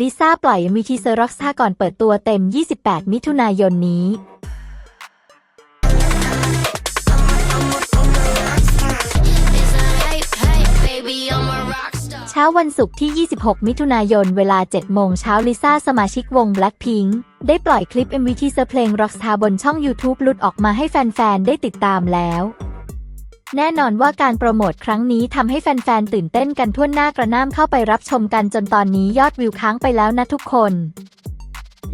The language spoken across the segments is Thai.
ลิซ่าปล่อยมีทีเซอร์ร็อกสตาก่อนเปิดตัวเต็ม 28 มิถุนายนนี้ เช้าวันศุกร์ที่ 26 มิถุนายน เวลา 7 โมงเช้าลิซ่าสมาชิกวง Blackpink ได้ปล่อยคลิป MV ทีเซอร์เพลง Rockstar บนช่อง YouTube หลุดออกมาให้แฟน ๆ ได้ติดตามแล้ว แน่นอนว่าการโปรโมทครั้งนี้ทำให้แฟนๆตื่นเต้นกันทั่วหน้ากระน้ำเข้าไปรับชมกันจนตอนนี้ยอดวิวค้างไปแล้วนะทุกคน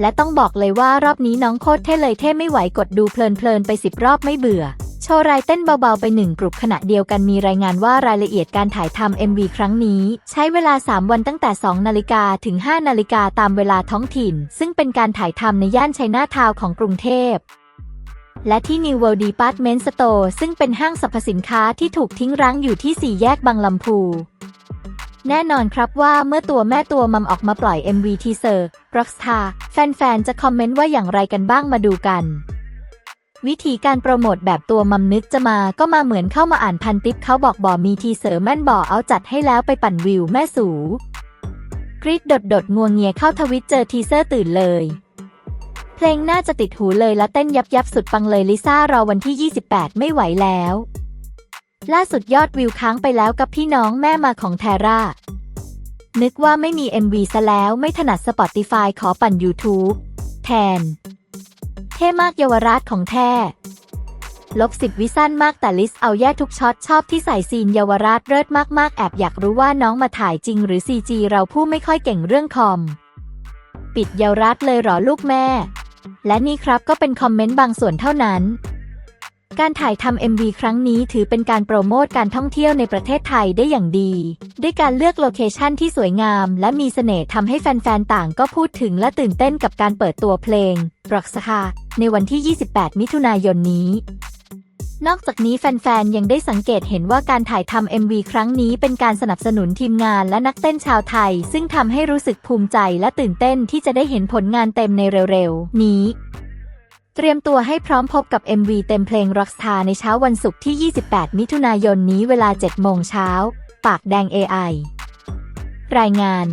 และต้องบอกเลยว่ารอบนี้น้องโคตรเท่เลยเท่ไม่ไหวกดดูเพลินๆไปสิบรอบไม่เบื่อโชว์รายเต้นเบาๆ ไปหนึ่งกลุ่มขณะเดียวกันมีรายงานว่ารายละเอียดการถ่ายทำ MV ครั้งนี้ ใช้เวลา 3 วันตั้งแต่ 2 นาฬิกาถึง 5 นาฬิกาตามเวลาท้องถิ่น ซึ่งเป็นการถ่ายทำในย่านชัยนาทาวน์ของกรุงเทพ และที่ New World Department Store ซึ่งเป็นห้างสรรพสินค้าที่ถูกทิ้งร้างอยู่ที่สี่แยกบางลำพู แน่นอนครับว่าเมื่อตัวแม่ตัวมัมออกมาปล่อย MV ทีเซอร์ Rockstar แฟนๆ จะคอมเมนต์ว่าอย่างไรกันบ้างมาดูกัน วิธีการโปรโมทแบบตัวมัมนึกจะมาก็มาเหมือนเข้ามาอ่านพันทิปเขาบอกบ่อมีทีเซอร์แม่นบ่อเอาจัดให้แล้วไปปั่นวิวแม่สูกรีดดดดดงวงเงียเข้าทวิตเจอทีเซอร์ตื่นเลย เพลงน่าจะติดหูเลยและเต้นยับยับสุดปังเลยลิซ่ารอวันที่ 28 ไม่ไหวแล้ว ล่าสุดยอดวิวค้างไปแล้วกับพี่น้องแม่มาของแทร่า นึกว่าไม่มี MV ซะแล้วไม่ถนัด Spotify ขอปั่น YouTube แทน เท่มากเยาวราชของแท้ลบสิบวิสั้นมากแต่ลิสเอาแย่ทุกช็อตชอบที่ใส่ซีนเยาวราชเลิศมากๆ แอบอยากรู้ว่าน้องมาถ่ายจริงหรือ CG เราผู้ไม่ค่อยเก่งเรื่องคอม ปิดเยาวราชเลยเหรอลูกแม่ และนี่ครับก็เป็นคอมเมนต์บางส่วนเท่านั้น การถ่ายทำ MV ครั้งนี้ถือเป็นการโปรโมทการท่องเที่ยวในประเทศไทยได้อย่างดี ด้วยการเลือกโลเคชันที่สวยงาม และมีเสน่ห์ทำให้แฟนๆ ต่างก็พูดถึงและตื่นเต้นกับการเปิดตัวเพลงรักษาในวันที่ 28 มิถุนายนนี้ นอกจากนี้แฟนๆ ยังได้สังเกตเห็นว่าการถ่ายทำ MV ครั้งนี้เป็นการสนับสนุนทีมงานและนักเต้นชาวไทย ซึ่งทำให้รู้สึกภูมิใจและตื่นเต้นที่จะได้เห็นผลงานเต็มในเร็วๆ นี้ เตรียมตัวให้พร้อมพบกับ MV เต็มเพลง Rockstar ในเช้าวันศุกร์ที่ 28 มิถุนายนนี้เวลา 7 โมงเช้า ปากแดง AI รายงาน